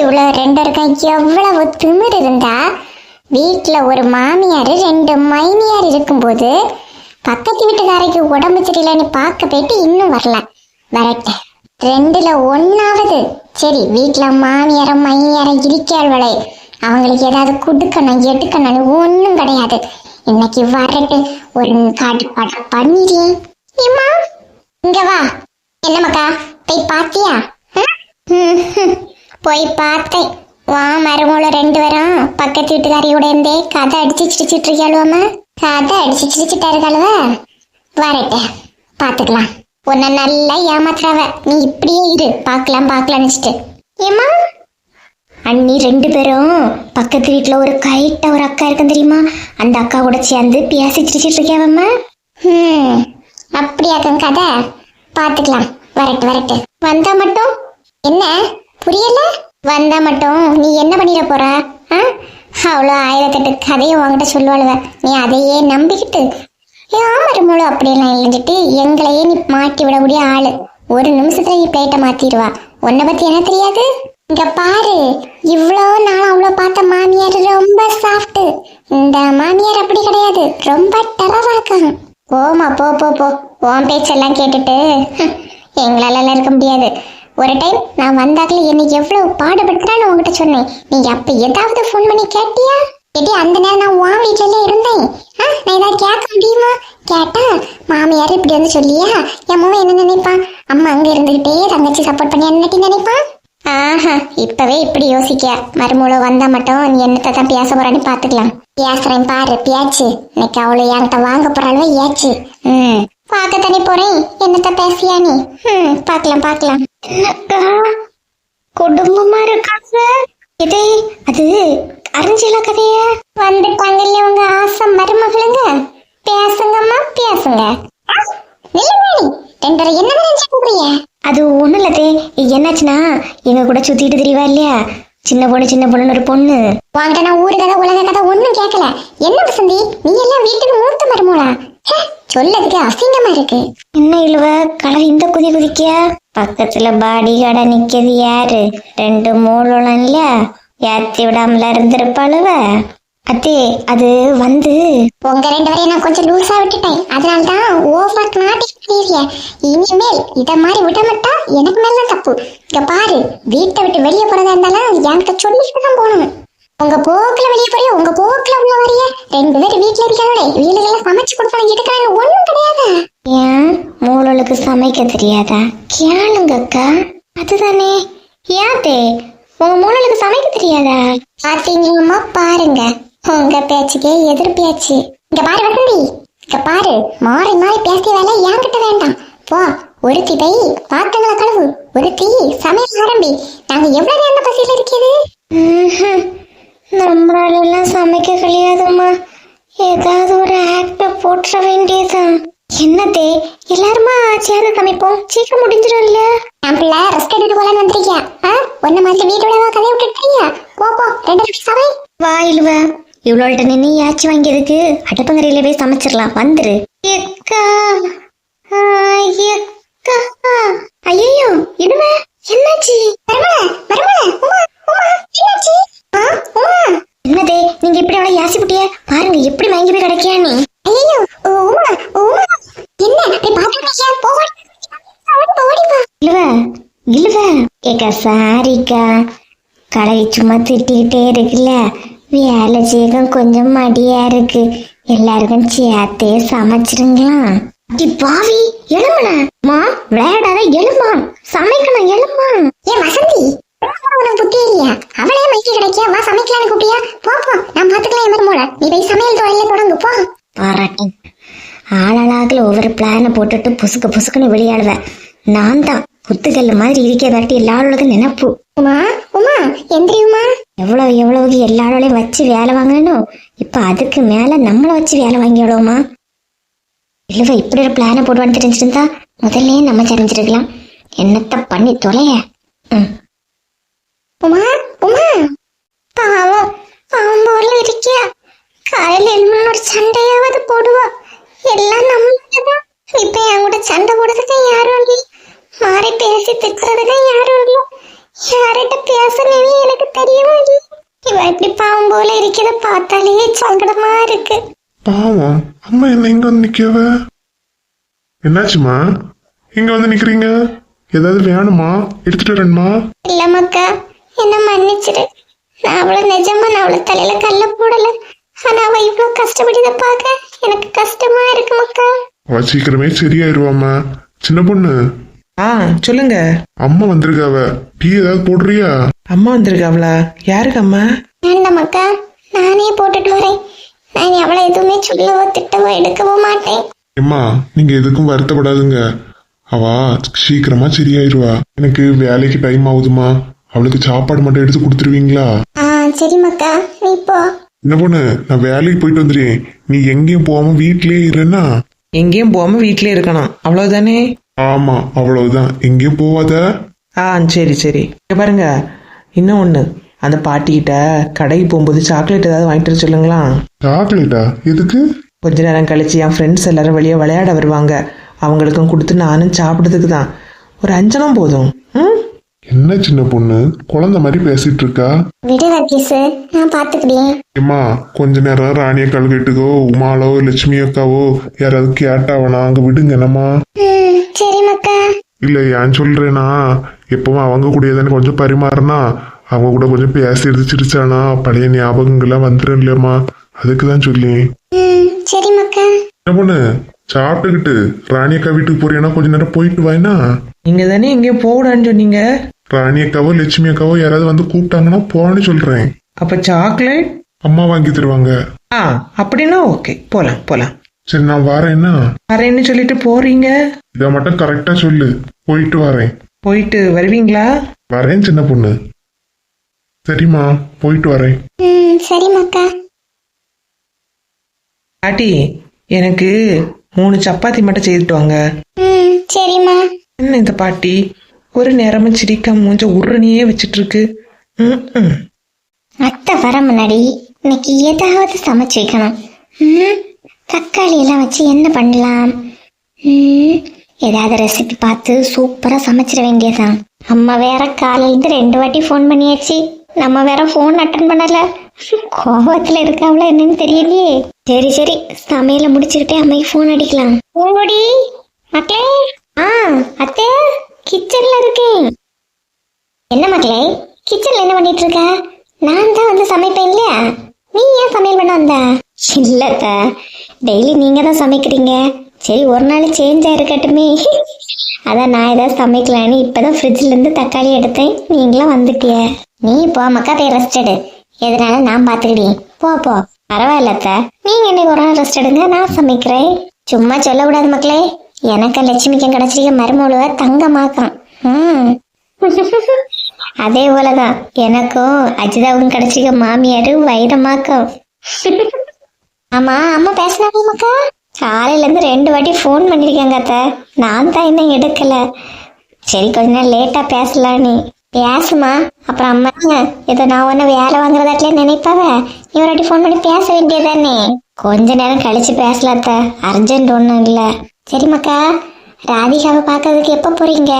இவ்வளோ ரெண்டு எவ்வளவு திமிர் இருந்தா? வீட்டில் ஒரு மாமியார் ரெண்டு மைனியார் இருக்கும்போது பக்கத்து வீட்டுக்காரைக்கு உடம்பு சரியில்லைன்னு பார்க்க போயிட்டு இன்னும் வரல. வரட்ட. ரெண்டுல ஒன்னாவது சரி வீட்டில் மாமியாரம் மைனியாரம் இருக்காள்வளே அவங்களுக்கு ஏதாவது கொடுக்கணும் எடுக்கணும்னு ஒன்றும் கிடையாது. இன்னைக்கு வரட்டு. ஒரு காட்டு படம் பண்ணிடுறேன் ஏம்மா? இங்க வா. என்னம்மாக்கா? போய் பாத்தியா ம், ம், போய் பார்த்தேன். வா மருமூள ரெண்டு பேரும். பக்கத்து வீட்டுக்காரியோட இருந்தே கதை அடிச்சு சிரிச்சிட்டு இருக்காளுவாம கதை அடிச்சு சிரிச்சிட்டாருக்காளுவ. வரட்ட பார்த்துக்கலாம் உன்னை நல்லா ஏமாத்துறாவ. நீ இப்படியே இரு. பார்க்கலாம் பார்க்கலாம்னு வச்சுட்டு ஏம்மா? அண்ணி ரெண்டு பேரும் பக்கத்து வீட்டில் ஒரு கைட்ட ஒரு அக்கா இருக்கும் தெரியுமா? அந்த அக்கா கூட சேர்ந்து பேசி சிரிச்சிட்டு இருக்கியாவம்மா. ம் அப்படியாக்கும் கதை? பார்த்துக்கலாம் வரட்டு வரட்டு. வந்தா மட்டும். என்ன? புரியல? வந்தா மட்டும். நீ என்ன பண்ணிட போற? ஆ? அவ்வளோ ஆயிரத்தெட்டு கதையை உன்கிட்ட சொல்லுவாளுவ. நீ அதையே நம்பிக்கிட்டு. யாமருமூளோ அப்படியெல்லாம் இல்லைஞ்சிட்டு எங்களையே நீ மாட்டி விடக்கூடிய ஆளு. ஒரு நிமிஷத்துல நீ பேட்ட மாத்திடுவா. உன்னை பத்தி என்ன தெரியாது? இங்க பாரு. இவ்வளோ நாள் அவ்வளோ பார்த்த மாமியார் ரொம்ப சாஃப்ட் இந்த மாமியார் அப்படி கிடையாது. ரொம்ப டெரராக்கம் போமா போ போ போ. உன் பேச்செல்லாம் கேட்டுட்டு எங்களால எல்லாம் இருக்க முடியாது. ஒரு டைம் நான் வந்தாக்கல என்னை எவ்வளவு பாடுபடுத்துறான்னு உங்ககிட்ட சொன்னேன். நீ அப்ப ஏதாவது ஃபோன் பண்ணி கேட்டியா? கேட்டி அந்த நேரம் நான் உன் வீட்டுல இருந்தேன். ஆ, நான் ஏதாவது கேட்க முடியுமா? கேட்டா மாமியார் இப்படி வந்து சொல்லியா? என் மூவன் என்ன நினைப்பான் அம்மா அங்க இருந்துகிட்டே தங்கச்சி சப்போர்ட் பண்ணி என்னட்டி நினைப்பான் ஆஹா இப்பவே இப்படி யோசிக்க மறுமூளை வந்தா மட்டும் நீ என்னத்தை தான் பேச போறான்னு பாத்துக்கலாம். பேசுறேன் பாரு பேச்சு. இன்னைக்கு அவளை என்கிட்ட வாங்க போறாளுவ ஏச்சு. ம். பார்க்க தானே போறேன்? என்னத்த பேசியா நீ? ம் பார்க்கலாம் பார்க்கலாம். குடும்பமா குடும்பமா சார் இது அது அறிஞ்சல கதைய? வந்துட்டாங்கல்ல உங்க ஆசை மருமகளுங்க? பேசுங்கம்மா பேசுங்க. ரெண்டரை என்ன நினைச்சுக்கிறீங்க அது ஒண்ணும் இல்லதே என்னாச்சுன்னா எங்க கூட சுத்திட்டு தெரியவா இல்லையா? சின்ன பொண்ணு சின்ன பொண்ணுன்னு ஒரு பொண்ணு. வாங்க நான் ஊரு கதை உலக கதை ஒண்ணும் கேட்கல. என்ன வசந்தி? நீ எல்லாம் வீட்டுக்கு மூத்த மருமோளா சொல்லதுக்கு அசிங்கமா இருக்கு. என்ன இழுவ? களை இந்த குதி குதிக்கியா? பக்கத்துல பாடி கடை நிக்கிறது யாரு? ரெண்டு மூலம் இல்ல ஏத்தி விடாமல இருந்திருப்பாளுவ? அத்தே அது வந்து உங்க ரெண்டு பேரையும் நான் கொஞ்சம் லூசா விட்டுட்டேன். அதனால தான் ஓவர் நாட்டிக்கிறீங்க இனிமேல் இத மாதிரி விட மாட்டா எனக்கு மேல தப்பு. இங்க பாரு வீட்டை விட்டு வெளியே போறதா இருந்தாலும் என்கிட்ட சொல்லிட்டு தான் போகணும். உங்க போக்குல வெளியே போறிய? உங்க போக்குல உள்ள வரிய? ரெண்டு பேரும் வீட்டுல இருக்காங்களே வீடுகளை சமைச்சு கொடுப்பாங்க எடுக்கிறாங்க ஒண்ணும் கிடையாது? ஏன்? மூலலுக்கு சமைக்க தெரியாதா? கேளுங்க அக்கா அதுதானே ஏத்தே உங்க மூலலுக்கு சமைக்க தெரியாதா? பாத்தீங்களா பாருங்க. உங்க பேச்சுக்கே எதிர் பேச்சு இங்க பாரு வசந்தி. இங்க பாரு. மாறி மாறி பேசிய வேலை என்கிட்ட வேண்டாம். போ ஒருத்தி போய் பாத்திரங்களை கழுவு. ஒருத்தி சமையல் ஆரம்பி. நாங்க எவ்வளவு நேரம் பசியில இருக்கிறது நம்மளால எல்லாம் சமைக்க கிடையாதும்மா ஏதாவது ஒரு ஆக்ட போட்டுற வேண்டியதுதான் என்னத்தே எல்லாருமா சேர்ந்து சமைப்போம். சீக்கிரம் முடிஞ்சிடும்ல என் பிள்ளை ரெஸ்ட் எடுத்து போலான்னு வந்திருக்கியா? ஆ? ஒன்ன மாதிரி வீட்டோட கதையை விட்டுட்டியா போ போ. ரெண்டு நிமிஷம் சமை. வாயிலுவ இவ்வளோட்ட நின்று யாச்சு வாங்கியதுக்கு அடுப்பங்கரையில போய் சமைச்சிடலாம். வந்துரு. ஐயோ இடுமே என்னாச்சு மருமல மருமல உமா உமா என்னாச்சு ஆ உமா என்னதே நீங்க இப்படி யாசி புட்டிய பாருங்க எப்படி மயங்கி போய் கிடைக்கியா நீ? ஐயோ ஓமா ஓமா என்ன? போய் பாத்துக்கிட்டியா போடி இல்லவ இல்லவ ஏக்கா சாரிக்கா. கடை சும்மா திட்டிக்கிட்டே இருக்குல்ல. வேலை செய்ய கொஞ்சம் மடியா இருக்கு. எல்லாருக்கும் சேர்த்தே சமைச்சிருங்களா? அடி பாவி எழுமன மா விளையாடாத எழுமா சமைக்கணும் எழுமா ஏன் வசந்தி. உனக்கு புத்தி இல்லையா? அவளே மைக்கு கிடைக்கியா வா சமைக்கலான்னு கூப்பிட்டியா? போ போ. நான் பாத்துக்கலாம் என் மருமோள நீ போய் சமையல் தொழில தொடங்கு போ. பாராட்டி. ஆளாளாகல ஒவ்வொரு பிளானை போட்டுட்டு புசுக்கு புசுக்குன்னு விளையாடுவ நான் தான் குத்துக்கல் மாதிரி இருக்க விரட்டி எல்லாரோட நினைப்பு. உமா உமா எந்திரியுமா எவ்வளவு எவ்வளவு எல்லாரோடையும் வச்சு வேலை வாங்கணும் இப்ப அதுக்கு மேல நம்மள வச்சு வேலை வாங்கிடுவோமா இல்லவ இப்படி ஒரு பிளானை போடுவான்னு தெரிஞ்சிருந்தா முதல்ல நம்ம தெரிஞ்சிருக்கலாம். என்னத்த பண்ணி தொலைய? ம். உமா உமா பாவம் பாவம் போல இருக்கியா காலையில என்ன ஒரு சண்டையாவது போடுவா எல்லாம் நம்மதான் இப்ப என் கூட சண்டை போடுறதுக்கு யாரும் இல்லை மாறி பேசி திட்டுறதுக்கு யாரும் இல்லை யார்கிட்ட பேசணும்னு எனக்கு இவ இப்படி பாவம் போல இருக்கிறத பார்த்தாலே சங்கடமா இருக்கு பாவம் அம்மா என்ன இங்க வந்து நிக்கவ என்னாச்சுமா இங்க வந்து நிக்கிறீங்க ஏதாவது வேணுமா எடுத்துட்டு வரணுமா இல்ல மக்கா என்ன மன்னிச்சிடு நான் அவளை நிஜமா நான் அவளை தலையில கல்ல போடல. ஆனா அவ இவ்வளவு கஷ்டப்பட்டதை பார்க்க எனக்கு கஷ்டமா இருக்கு மக்கா. அவ சீக்கிரமே சரியாயிருவாம்மா. சின்ன பொண்ணு. ஆ சொல்லுங்க. அம்மா வந்திருக்காவ. டீ ஏதாவது போடுறியா? அம்மா வந்திருக்காங்களா யாருக்கு அம்மா? வேண்டாம் மக்கா நானே போட்டுட்டு வரேன். நான் அவளை எதுவுமே சொல்லவோ திட்டவோ எடுக்கவோ மாட்டேன். அம்மா நீங்க எதுக்கும் வருத்தப்படாதுங்க. அவ சீக்கிரமா சரியாயிருவா. எனக்கு வேலைக்கு டைம் ஆகுதுமா அவளுக்கு சாப்பாடு மட்டும் எடுத்து கொடுத்துருவீங்களா? ஆ சரி மக்கா நீ போ. என்ன பொண்ணு நான் வேலைக்கு போயிட்டு வந்துடுறேன். நீ எங்கேயும் போகாம வீட்லயே இருன்னா? எங்கேயும் போகாம வீட்டிலே இருக்கணும். அவ்வளவுதானே? ஆமா அவ்வளவுதான். எங்கேயும் போவாத? ஆ சரி சரி. இங்க பாருங்க. இன்னும் ஒன்று அந்த பாட்டிக்கிட்ட கடைக்கு போகும்போது சாக்லேட் ஏதாவது வாங்கிட்டு வர சொல்லுங்களா? சாக்லேட்டா எதுக்கு? கொஞ்ச நேரம் கழிச்சு என் ஃப்ரெண்ட்ஸ் எல்லாரும் வெளியே விளையாட வருவாங்க. அவங்களுக்கும் கொடுத்து நானும் சாப்பிட்றதுக்கு தான் ஒரு அஞ்சனம் போதும். ம்? என்ன சின்ன பொண்ணு? குழந்தை மாதிரி பேசிட்டு இருக்கா விடு நான் பாத்துக்கிறேன். கொஞ்ச நேரம் ராணி அக்காள் வீட்டுக்கோ உமாலோ லட்சுமி அக்காவோ யாராவது கேட்டாவனா அங்க விடுங்க என்னம்மா? சரி மக்கா. இல்ல ஏன் சொல்றேனா? எப்பவும் அவங்க கூட தானே கொஞ்சம் பரிமாறினா? அவங்க கூட கொஞ்சம் பேசி எடுத்து சிரிச்சானா? பழைய ஞாபகங்கள்லாம் வந்துடும் இல்லையம்மா. அதுக்கு தான் சொல்லி ம் சரி மக்கா. என்ன பொண்ணு? சாப்பிட்டுக்கிட்டு ராணி அக்கா வீட்டுக்கு போறியானா? கொஞ்ச நேரம் போயிட்டு வாயினா? நீங்கள் தானே எங்கேயும் போகடான்னு சொன்னீங்க. ராணி அக்காவோ லட்சுமி அக்காவோ யாராவது வந்து கூப்பிட்டாங்கன்னா போன்னு சொல்றேன். அப்போ சாக்லேட் அம்மா வாங்கி தருவாங்க. ஆ அப்படின்னா ஓகே போகலாம் போகலாம் சரி நான் வரேன்னா வரேன்னு சொல்லிட்டு போறீங்க? இதை மட்டும் கரெக்டா சொல்லு. போயிட்டு வரேன். போயிட்டு வருவீங்களா? வரேன் சின்ன பொண்ணு. சரிம்மா போயிட்டு வரேன். ம் சரி மக்கா பாட்டி எனக்கு மூணு சப்பாத்தி மட்டும் செய்துட்டு வாங்க. ம் சரிம்மா. என்ன இந்த பாட்டி? ஒரு நேரமும் சிரிக்க மூஞ்ச உருணியே வச்சிட்டு இருக்கு அத்தை வர முன்னாடி இன்னைக்கு ஏதாவது சமைச்சு வைக்கணும். தக்காளி எல்லாம் வச்சு என்ன பண்ணலாம்? ஏதாவது ரெசிபி பார்த்து சூப்பரா சமைச்சிட வேண்டியதான் அம்மா வேற காலையில இருந்து ரெண்டு வாட்டி ஃபோன் பண்ணியாச்சு. நம்ம வேற ஃபோன் அட்டன் பண்ணல. கோபத்துல இருக்காவளா என்னன்னு தெரியலையே. சரி சரி. சமையல முடிச்சுக்கிட்டே அம்மைக்கு ஃபோன் அடிக்கலாம். ஓடி மக்களே. ஆ அத்தை. கிச்சன்ல இருக்கேன். என்ன மக்களே கிச்சன்ல என்ன பண்ணிட்டு இருக்க நான் தான் வந்து சமைப்பேன் இல்லையா? நீ ஏன் சமையல் பண்ண வந்த? இல்லத்த டெய்லி நீங்க தான் சமைக்கிறீங்க. சரி ஒரு நாள் சேஞ்ச் ஆயிருக்கட்டுமே. அதான் நான் ஏதாவது சமைக்கலான்னு இப்பதான் ஃப்ரிட்ஜ்ல இருந்து தக்காளி எடுத்தேன். நீங்களும் வந்துட்டிய. நீ போ மக்கா போய் ரெஸ்ட் எடு. எதனால நான் பாத்துக்கிட்டேன் போ போ. பரவாயில்லத்த நீங்க என்னைக்கு ஒரு நாள் ரெஸ்ட் எடுங்க நான் சமைக்கிறேன். சும்மா சொல்லக்கூடாது மக்களே எனக்கு லட்சுமிக்கும் கிடைச்சிருக்க மருமகளுவ தங்கமாக்கம் அதே போலதான் எனக்கும் அஜிதாவுக்கும் கிடைச்சிருக்க மாமியாரு வைரமாக்கம் ஆமா அம்மா பேசினாங்கம்மாக்கா காலையில இருந்து ரெண்டு வாட்டி ஃபோன் பண்ணிருக்கேங்க அத்தை. நான் தான் இன்னும் எடுக்கல. சரி கொஞ்ச நேரம் லேட்டா பேசலாம் நீ. பேசுமா அப்புறம் அம்மா ஏதோ நான் ஒன்று வேலை வாங்குறதாட்டிலே நினைப்பாவ? நீ ஒரு வாட்டி ஃபோன் பண்ணி பேச வேண்டியதானே கொஞ்ச நேரம் கழிச்சு பேசலாம் அத்தை. அர்ஜென்ட் ஒன்றும் இல்லை. சரிம்மாக்கா ராதிகாவை பார்க்கறதுக்கு எப்போ போறீங்க?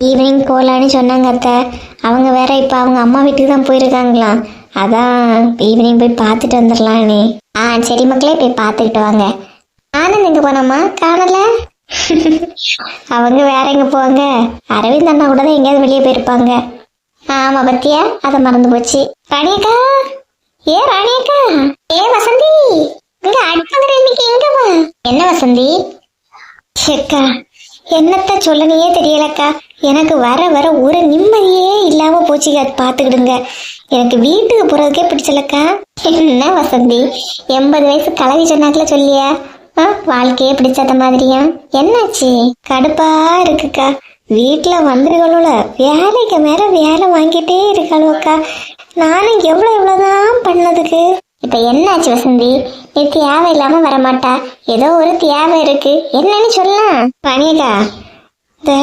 ஈவினிங் போகலான்னு சொன்னாங்க அத்தை. அவங்க வேற இப்போ அவங்க அம்மா வீட்டுக்கு தான் போயிருக்காங்களாம் அதான் ஈவினிங் போய் பார்த்துட்டு வந்துடலான்னு ஆ சரி மக்களே போய் பார்த்துக்கிட்டு வாங்க. ஆனந்த் எங்கே போனோமா காணல அவங்க வேற எங்கே போவாங்க? அரவிந்த் அண்ணா கூட தான் எங்கேயாவது வெளியே போயிருப்பாங்க. ஆமா பத்தியா? அதை மறந்து போச்சு. ராணியக்கா? ஏ ராணியக்கா? ஏ வசந்தி? இங்க அடிப்பாங்க இன்னைக்கு எங்கம்மா? என்ன வசந்தி? அக்கா என்னத்த சொல்லணையே தெரியலக்கா. எனக்கு வர வர ஒரு நிம்மதியே இல்லாம போச்சு அது பார்த்துக்கிடுங்க எனக்கு வீட்டுக்கு போறதுக்கே பிடிச்சலக்கா. என்ன வசந்தி எண்பது வயசு கலவி சொன்னாக்கல சொல்லியா? ஆ, வாழ்க்கையே பிடிச்சாத மாதிரியா? என்னாச்சு? கடுப்பா இருக்குக்கா. வீட்டுல வந்துருகளோல வேலைக்கு மேல வேலை வாங்கிட்டே இருக்காளுவக்கா நானும் எவ்வளவு எவ்வளவுதான் பண்ணதுக்கு? இப்ப என்னாச்சு வசந்தி? நீ தேவை இல்லாம வரமாட்டா? ஏதோ ஒரு தேவை இருக்கு. என்னன்னு சொல்லலாம். வணிகா இந்த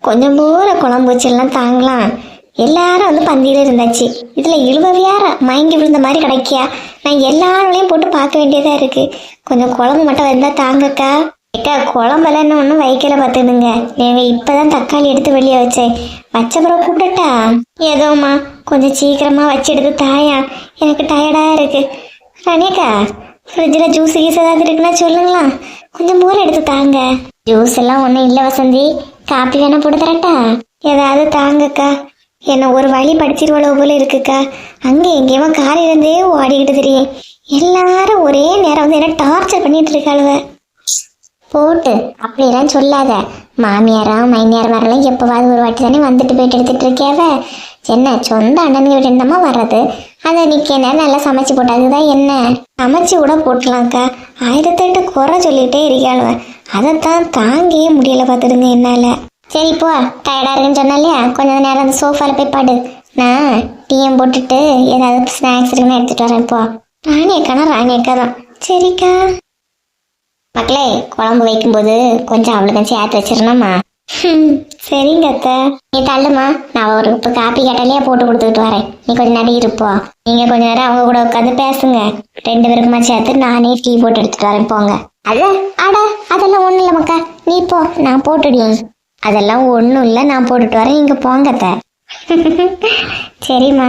கொஞ்சம் போல குழம்பு வச்செல்லாம் தாங்கலாம். எல்லாரும் வந்து பந்தியில இருந்தாச்சு. இதுல இழுவ மயங்கி விழுந்த மாதிரி கிடைக்கியா? நான் எல்லாரையும் போட்டு பார்க்க வேண்டியதா இருக்கு. கொஞ்சம் குழம்பு மட்டும் வந்தா தாங்கக்கா. ஏக்கா குழம்பெல்லாம் இன்னும் ஒன்றும் வைக்கல பார்த்துடுங்க. நீங்கள் இப்போ தான் தக்காளி எடுத்து வெளியே வச்சேன். வச்சப்புறம் கூப்பிடட்டா? ஏதோம்மா கொஞ்சம் சீக்கிரமாக வச்சு எடுத்து தாயா. எனக்கு டயர்டாக இருக்கு. ரணியக்கா ஃப்ரிட்ஜில் ஜூஸ் கீஸ் ஏதாவது இருக்குன்னா சொல்லுங்களா? கொஞ்சம் மோர் எடுத்து தாங்க. ஜூஸ் எல்லாம் ஒன்றும் இல்லை வசந்தி. காப்பி வேணா போட்டு தரட்டா? ஏதாவது தாங்கக்கா. என்ன ஒரு வழி படிச்சிருவளவு போல இருக்குக்கா. அங்கே எங்கேயுமா இருந்தே ஓடிக்கிட்டு தெரியும் எல்லாரும் ஒரே நேரம் வந்து என்ன டார்ச்சர் பண்ணிட்டு இருக்காளுவ. போட்டு அப்படிலாம் சொல்லாத. மாமியாரா மைனியார் வரலாம் எப்போவாது ஒரு வாட்டி தானே வந்துட்டு போயிட்டு எடுத்துட்டு இருக்கேவ என்ன சொந்த அண்ணனுங்க வீட்டு என்னமா வர்றது? அதை நிற்க நேரம் நல்லா சமைச்சு போட்டாதுதான் என்ன? சமைச்சு கூட போட்டலாம்க்கா. ஆயிரத்தெட்டு குறை சொல்லிட்டே இருக்காளுவ அதைத்தான் தாங்கியே முடியல பார்த்துடுங்க என்னால. சரி போ. டயர்டா இருக்குன்னு சொன்னாலையா கொஞ்ச நேரம் அந்த சோஃபால போய் பாடு. நான் டீயம் போட்டுட்டு ஏதாவது ஸ்நாக்ஸ் இருக்குன்னு எடுத்துட்டு வரேன் போ. ராணி அக்கானா? ராணி அக்கா தான் சரிக்கா. மக்களே குழம்பு வைக்கும்போது கொஞ்சம் அவளுக்கும் சேர்த்து வச்சிடணுமா சரிங்க அத்தை. நீ தள்ளுமா நான் ஒரு இப்போ காப்பி கேட்டாலே போட்டு கொடுத்துக்கிட்டு வரேன். நீ கொஞ்ச நேரம் இருப்போ நீங்க கொஞ்ச நேரம் அவங்க கூட உட்காந்து பேசுங்க. ரெண்டு பேருக்குமா சேர்த்து நானே டீ போட்டு எடுத்துட்டு வரேன் போங்க. அது அட அதெல்லாம் ஒண்ணும் இல்லை மக்கா. நீ போ நான் போட்டுடி. அதெல்லாம் ஒண்ணும் இல்லை நான் போட்டுட்டு வரேன் நீங்க போங்க அத்தை. சரிம்மா.